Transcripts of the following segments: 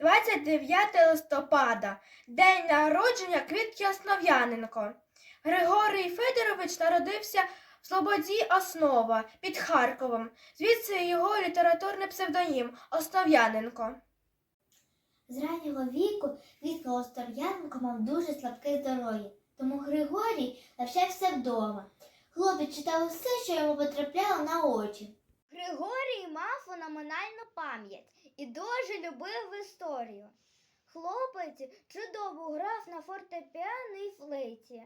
29 листопада, день народження Квітки Основ'яненко. Григорій Федорович народився в Слободі Основа під Харковом. Звідси його літературний псевдонім Основ'яненко. З раннього віку Вітка Остров'яненко мав дуже слабке здоров'я, тому Григорій навчався вдома. Хлопець читав усе, що йому потрапляло на очі. Григорій мав феноменальну пам'ять і дуже любив історію. Хлопець чудово грав на фортепіано і флейті.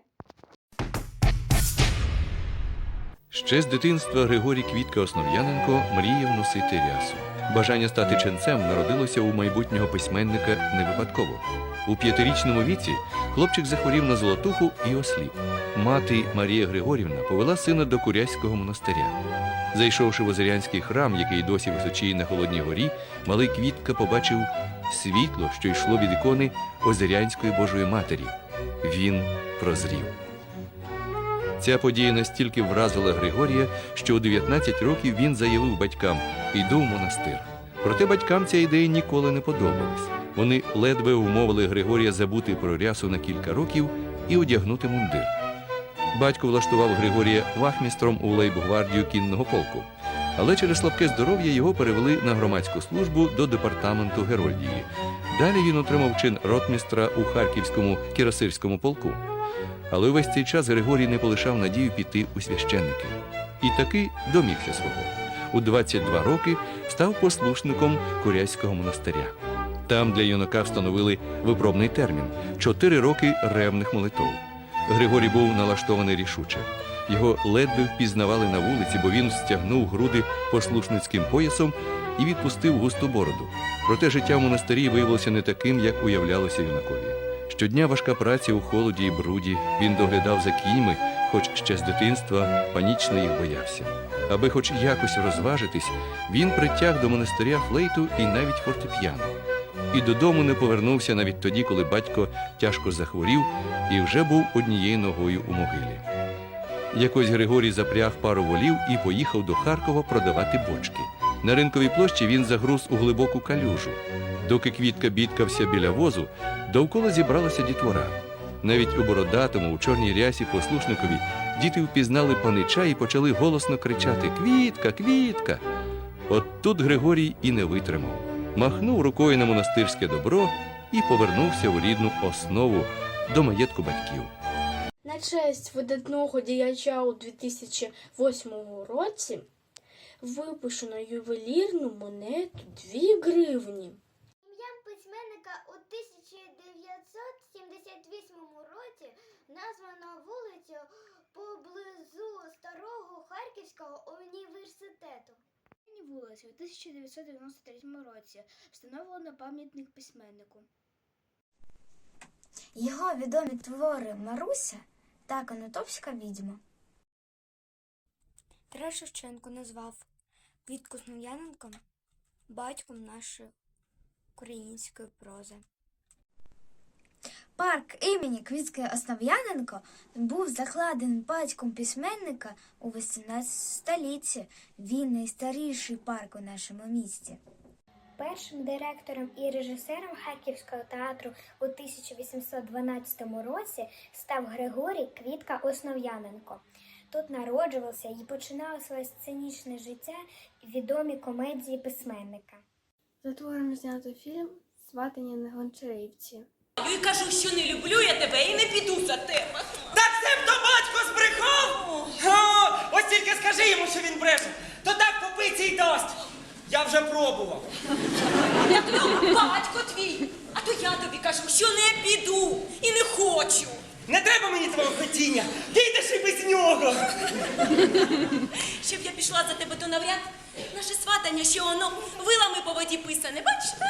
Ще з дитинства Григорій Квітка Основ'яненко мріяв носити рясу. Бажання стати ченцем народилося у майбутнього письменника не випадково. У п'ятирічному віці хлопчик захворів на золотуху і осліп. Мати Марія Григорівна повела сина до Куряського монастиря. Зайшовши в Озерянський храм, який досі височіє на Холодній горі, малий Квітка побачив світло, що йшло від ікони Озерянської Божої Матері. Він прозрів. Ця подія настільки вразила Григорія, що у 19 років він заявив батькам «Іду в монастир». Проте батькам ця ідея ніколи не подобалась. Вони ледве вмовили Григорія забути про рясу на кілька років і одягнути мундир. Батько влаштував Григорія вахмістром у лейбгвардію кінного полку. Але через слабке здоров'я його перевели на громадську службу до департаменту Герольдії. Далі він отримав чин ротмістра у Харківському кірасирському полку. Але увесь цей час Григорій не полишав надію піти у священники. І таки домігся свого. У 22 роки став послушником Куряського монастиря. Там для юнака встановили випробний термін чотири роки ревних молитов. Григорій був налаштований рішуче. Його ледве впізнавали на вулиці, бо він стягнув груди послушницьким поясом і відпустив густу бороду. Проте життя в монастирі виявилося не таким, як уявлялося юнакові. Щодня важка праця у холоді і бруді. Він доглядав за кіньми, хоч ще з дитинства панічно їх боявся. Аби хоч якось розважитись, він притяг до монастиря флейту і навіть фортепіано. І додому не повернувся навіть тоді, коли батько тяжко захворів і вже був однією ногою у могилі. Якось Григорій запряг пару волів і поїхав до Харкова продавати бочки. На ринковій площі він загруз у глибоку калюжу. Доки квітка бідкався біля возу, довкола зібралася дітвора. Навіть у бородатому, у чорній рясі послушникові діти впізнали панича і почали голосно кричати Квітка, квітка. От тут Григорій і не витримав. Махнув рукою на монастирське добро і повернувся у рідну основу до маєтку батьків. На честь видатного діяча у 2008 році випущено ювелірну монету 2 гривні. Ім'ям письменника у 1978 році названо вулицю поблизу старого Харківського університету. Вулиці у 1993 році встановлено пам'ятник письменнику. Його відомі твори Маруся та Конотопська відьма. Тарас Шевченко назвав Квітку Смояненко батьком нашої української прози. Парк імені Квітки Основ'яненко був закладений батьком письменника у 18 столітті. Він найстаріший парк у нашому місті. Першим директором і режисером Харківського театру у 1812 році став Григорій Квітка Основ'яненко. Тут народжувався і починав своє сценічне життя відомі комедії письменника. За твором знято фільм Сватання на гончарівці. І кажу, що не люблю я тебе і не піду за тебе. Так це б то батько збрехав! О, ось тільки скажи йому, що він бреше, то так попиці й дасть. Я вже пробував. Як ну, батько твій. А то я тобі кажу, що не піду і не хочу. Не треба мені твого хотіння. Дійдеш і без нього. Щоб я пішла за тебе, то навряд наше сватання, що воно вилами по воді писане, бач?